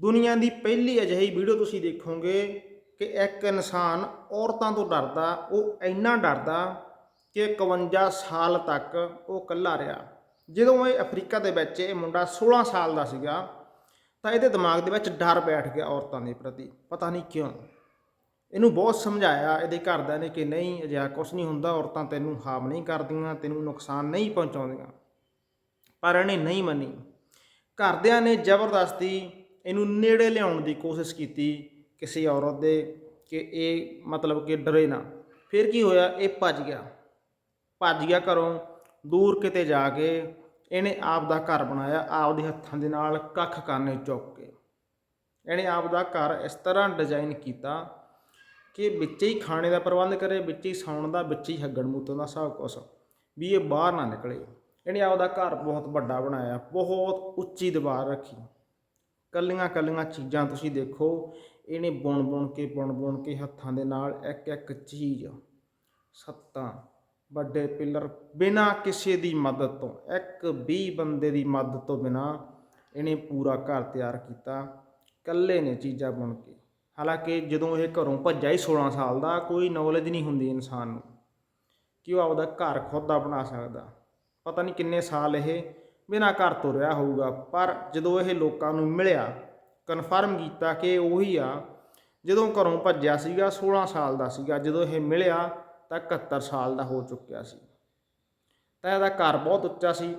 ਦੁਨੀਆ ਦੀ ਪਹਿਲੀ ਅਜਿਹੀ ਵੀਡੀਓ ਤੁਸੀਂ ਦੇਖੋਗੇ ਕਿ ਇੱਕ ਇਨਸਾਨ ਔਰਤਾਂ ਤੋਂ ਡਰਦਾ, ਉਹ ਇੰਨਾ ਡਰਦਾ ਕਿ 51 ਸਾਲ ਤੱਕ ਉਹ ਇਕੱਲਾ ਰਿਹਾ। ਜਦੋਂ ਇਹ ਅਫਰੀਕਾ ਦੇ ਵਿੱਚ ਇਹ ਮੁੰਡਾ 16 ਸਾਲ ਦਾ ਸੀਗਾ, ਤਾਂ ਇਹਦੇ ਦਿਮਾਗ ਦੇ ਵਿੱਚ ਡਰ ਬੈਠ ਗਿਆ ਔਰਤਾਂ ਦੇ ਪ੍ਰਤੀ। ਪਤਾ ਨਹੀਂ ਕਿਉਂ। ਇਹਨੂੰ ਬਹੁਤ ਸਮਝਾਇਆ ਇਹਦੇ ਘਰਦਿਆਂ ਨੇ ਕਿ ਨਹੀਂ, ਅਜਿਹਾ ਕੁਝ ਨਹੀਂ ਹੁੰਦਾ, ਔਰਤਾਂ ਤੈਨੂੰ ਹਾਮ ਨਹੀਂ ਕਰਦੀਆਂ, ਤੈਨੂੰ ਨੁਕਸਾਨ ਨਹੀਂ ਪਹੁੰਚਾਉਂਦੀਆਂ। ਪਰ ਇਹਨੇ ਨਹੀਂ ਮੰਨੀ। ਘਰਦਿਆਂ ਨੇ ਜ਼ਬਰਦਸਤੀ ਇਹਨੂੰ ਨੇੜੇ ਲਿਆਉਣ ਦੀ ਕੋਸ਼ਿਸ਼ ਕੀਤੀ ਕਿਸੇ ਔਰਤ ਦੇ ਕਿ ਇਹ ਮਤਲਬ ਕਿ ਡਰੇ ਨਾ। ਫਿਰ ਕੀ ਹੋਇਆ? ਇਹ ਭੱਜ ਗਿਆ। ਭੱਜ ਗਿਆ ਘਰੋਂ, ਦੂਰ ਕਿਤੇ ਜਾ ਕੇ ਇਹਨੇ ਆਪ ਦਾ ਘਰ ਬਣਾਇਆ ਆਪ ਦੇ ਹੱਥਾਂ ਦੇ ਨਾਲ ਕੱਖ ਕਾਨੇ ਚੁੱਕ ਕੇ। ਇਹਨੇ ਆਪ ਦਾ ਘਰ ਇਸ ਤਰ੍ਹਾਂ ਡਿਜ਼ਾਈਨ ਕੀਤਾ ਕਿ ਵਿੱਚ ਹੀ ਖਾਣੇ ਦਾ ਪ੍ਰਬੰਧ ਕਰੇ, ਵਿੱਚ ਹੀ ਸੌਣ ਦਾ, ਵਿੱਚ ਹੀ ਹੱਗਣ ਮੂਤਣ ਦਾ ਸਭ ਕੁਛ, ਵੀ ਇਹ ਬਾਹਰ ਨਾ ਨਿਕਲੇ। ਇਹਨੇ ਆਪਦਾ ਘਰ ਬਹੁਤ ਵੱਡਾ ਬਣਾਇਆ, ਬਹੁਤ ਉੱਚੀ ਦੀਵਾਰ ਰੱਖੀ। ਕੱਲੀਆਂ ਕੱਲੀਆਂ ਚੀਜ਼ਾਂ ਤੁਸੀਂ ਦੇਖੋ, ਇਹਨੇ ਬੁਣ ਬੁਣ ਕੇ, ਬੁਣ ਬੁਣ ਕੇ ਹੱਥਾਂ ਦੇ ਨਾਲ ਇੱਕ ਇੱਕ ਚੀਜ਼, ਸੱਤਾਂ, ਵੱਡੇ ਪਿੱਲਰ ਬਿਨਾਂ ਕਿਸੇ ਦੀ ਮਦਦ ਤੋਂ, ਇੱਕ ਵੀ ਬੰਦੇ ਦੀ ਮਦਦ ਤੋਂ ਬਿਨਾਂ ਇਹਨੇ ਪੂਰਾ ਘਰ ਤਿਆਰ ਕੀਤਾ, ਇਕੱਲੇ ਨੇ ਚੀਜ਼ਾਂ ਬੁਣ ਕੇ। ਹਾਲਾਂਕਿ ਜਦੋਂ ਇਹ ਘਰੋਂ ਭੱਜਾ ਹੀ 16 ਸਾਲ ਦਾ, ਕੋਈ ਨੌਲੇਜ ਨਹੀਂ ਹੁੰਦੀ ਇਨਸਾਨ ਨੂੰ ਕਿ ਉਹ ਆਪਦਾ ਘਰ ਖੁਦ ਦਾ ਬਣਾ ਸਕਦਾ। ਪਤਾ ਨਹੀਂ ਕਿੰਨੇ ਸਾਲ ਇਹ ਬਿਨਾਂ ਘਰ ਤੋਂ ਰਿਹਾ ਹੋਊਗਾ। ਪਰ ਜਦੋਂ ਇਹ ਲੋਕਾਂ ਨੂੰ ਮਿਲਿਆ ਕਨਫਰਮ ਕੀਤਾ ਕਿ ਉਹੀ ਆ, ਜਦੋਂ ਘਰੋਂ ਭੱਜਿਆ ਸੀਗਾ 16 ਸਾਲ ਦਾ ਸੀਗਾ, ਜਦੋਂ ਇਹ ਮਿਲਿਆ ਤਾਂ 71 ਸਾਲ ਦਾ ਹੋ ਚੁੱਕਿਆ ਸੀ। ਤਾਂ ਇਹਦਾ ਘਰ ਬਹੁਤ ਉੱਚਾ ਸੀ।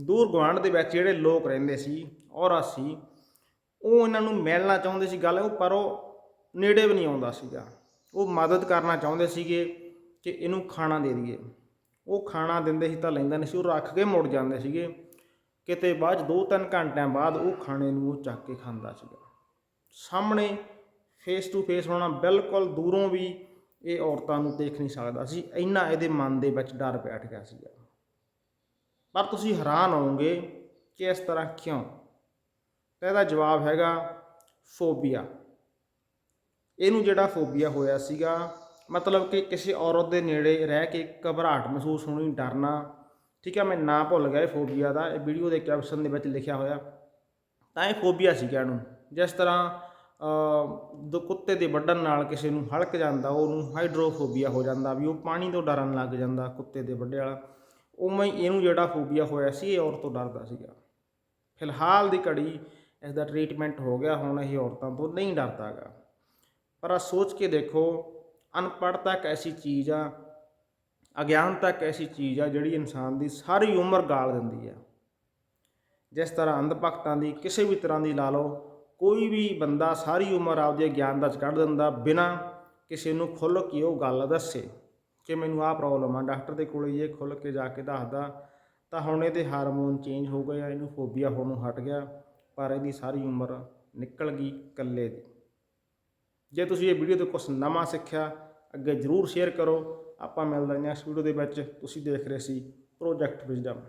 ਦੂਰ ਗੁਆਂਢ ਦੇ ਵਿੱਚ ਜਿਹੜੇ ਲੋਕ ਰਹਿੰਦੇ ਸੀ, ਔਰਤ ਸੀ, ਉਹ ਇਹਨਾਂ ਨੂੰ ਮਿਲਣਾ ਚਾਹੁੰਦੇ ਸੀ ਗੱਲ ਉਹ, ਪਰ ਉਹ ਨੇੜੇ ਵੀ ਨਹੀਂ ਆਉਂਦਾ ਸੀਗਾ। ਉਹ ਮਦਦ ਕਰਨਾ ਚਾਹੁੰਦੇ ਸੀਗੇ ਕਿ ਇਹਨੂੰ ਖਾਣਾ ਦੇ ਦਈਏ। ਉਹ ਖਾਣਾ ਦਿੰਦੇ ਸੀ ਤਾਂ ਲੈਂਦਾ ਨਹੀਂ ਸੀ, ਉਹ ਰੱਖ ਕੇ ਮੁੜ ਜਾਂਦੇ ਸੀਗੇ। ਕਿਤੇ ਬਾਅਦ 'ਚ ਦੋ ਤਿੰਨ ਘੰਟਿਆਂ ਬਾਅਦ ਉਹ ਖਾਣੇ ਨੂੰ ਉਹ ਚੱਕ ਕੇ ਖਾਂਦਾ ਸੀਗਾ। ਸਾਹਮਣੇ ਫੇਸ ਟੂ ਫੇਸ ਹੋਣਾ ਬਿਲਕੁਲ ਦੂਰੋਂ ਵੀ ਇਹ ਔਰਤਾਂ ਨੂੰ ਦੇਖ ਨਹੀਂ ਸਕਦਾ ਸੀ। ਇੰਨਾ ਇਹਦੇ ਮਨ ਦੇ ਵਿੱਚ ਡਰ ਬੈਠ ਗਿਆ ਸੀਗਾ। ਪਰ ਤੁਸੀਂ ਹੈਰਾਨ ਹੋਵੋਗੇ ਕਿ ਇਸ ਤਰ੍ਹਾਂ ਕਿਉਂ? ਤਾਂ ਇਹਦਾ ਜਵਾਬ ਹੈਗਾ ਫੋਬੀਆ। ਇਹਨੂੰ ਜਿਹੜਾ ਫੋਬੀਆ ਹੋਇਆ ਸੀਗਾ ਮਤਲਬ ਕਿ ਕਿਸੇ ਔਰਤ ਦੇ ਨੇੜੇ ਰਹਿ ਕੇ ਘਬਰਾਹਟ ਮਹਿਸੂਸ ਹੋਣੀ, ਡਰਨਾ, ਠੀਕ ਹੈ ਮੈਂ ਨਾ ਭੁੱਲ ਗਿਆ ਇਹ ਫੋਬੀਆ ਦਾ, ਇਹ ਵੀਡੀਓ ਦੇ ਕੈਪਸ਼ਨ ਦੇ ਵਿੱਚ ਲਿਖਿਆ ਹੋਇਆ। ਤਾਂ ਇਹ ਫੋਬੀਆ ਸੀਗਾ ਇਹਨੂੰ। ਜਿਸ ਤਰ੍ਹਾਂ ਦੋ ਕੁੱਤੇ ਦੇ ਵੱਢਣ ਨਾਲ ਕਿਸੇ ਨੂੰ ਹਲਕ ਜਾਂਦਾ, ਉਹਨੂੰ ਹਾਈਡਰੋਫੋਬੀਆ ਹੋ ਜਾਂਦਾ, ਵੀ ਉਹ ਪਾਣੀ ਤੋਂ ਡਰਨ ਲੱਗ ਜਾਂਦਾ ਕੁੱਤੇ ਦੇ ਵੱਢੇ ਵਾਲਾ। ਉਵੇਂ ਹੀ ਇਹਨੂੰ ਜਿਹੜਾ ਫੋਬੀਆ ਹੋਇਆ ਸੀ, ਇਹ ਔਰਤ ਤੋਂ ਡਰਦਾ ਸੀਗਾ। ਫਿਲਹਾਲ ਦੀ ਘੜੀ ਇਸ ਦਾ ਟ੍ਰੀਟਮੈਂਟ ਹੋ ਗਿਆ, ਹੁਣ ਇਹ ਔਰਤਾਂ ਤੋਂ ਨਹੀਂ ਡਰਦਾਗਾ ਪਰ ਆ ਸੋਚ ਕੇ ਦੇਖੋ ਅਨਪੜ੍ਹਤਾ ਇੱਕ ਐਸੀ ਚੀਜ਼ ਆ ਅਗਿਆਨਤਾ ਇੱਕ ਐਸੀ ਚੀਜ਼ ਆ ਜਿਹੜੀ ਇਨਸਾਨ ਦੀ ਸਾਰੀ ਉਮਰ ਗਾਲ ਦਿੰਦੀ ਆ। ਜਿਸ ਤਰ੍ਹਾਂ ਅੰਧ ਭਗਤਾਂ ਦੀ ਕਿਸੇ ਵੀ ਤਰ੍ਹਾਂ ਦੀ ਲਾ ਲਓ, ਕੋਈ ਵੀ ਬੰਦਾ ਸਾਰੀ ਉਮਰ ਆਪਦੇ ਗਿਆਨ ਦਾ ਚ ਕੱਢ ਦਿੰਦਾ ਬਿਨਾਂ ਕਿਸੇ ਨੂੰ ਖੁੱਲ੍ਹ ਕੇ ਉਹ ਗੱਲ ਦੱਸੇ। ਕਿ ਮੈਨੂੰ ਆਹ ਪ੍ਰੋਬਲਮ ਆ, ਡਾਕਟਰ ਦੇ ਕੋਲ ਇਹ ਖੁੱਲ੍ਹ ਕੇ ਜਾ ਕੇ ਦੱਸਦਾ, ਤਾਂ ਹੁਣ ਇਹਦੇ ਹਾਰਮੋਨ ਚੇਂਜ ਹੋ ਗਏ ਆ, ਇਹਨੂੰ ਫੋਬੀਆ ਹੋਣ ਨੂੰ ਹਟ ਗਿਆ, ਪਰ ਇਹਦੀ ਸਾਰੀ ਉਮਰ ਨਿਕਲ ਗਈ ਇਕੱਲੇ ਦੀ। ਜੇ ਤੁਸੀਂ ਇਹ ਵੀਡੀਓ ਤੋਂ ਕੁਝ ਨਵਾਂ ਸਿੱਖਿਆ, ਅੱਗੇ ਜਰੂਰ ਸ਼ੇਅਰ ਕਰੋ। ਆਪਾਂ ਮਿਲਦੇ ਹਾਂ ਨੈਕਸਟ ਵੀਡੀਓ ਦੇ ਵਿੱਚ। ਤੁਸੀਂ ਦੇਖ ਰਹੇ ਸੀ ਪ੍ਰੋਜੈਕਟ ਵਿਜ਼ਡਮ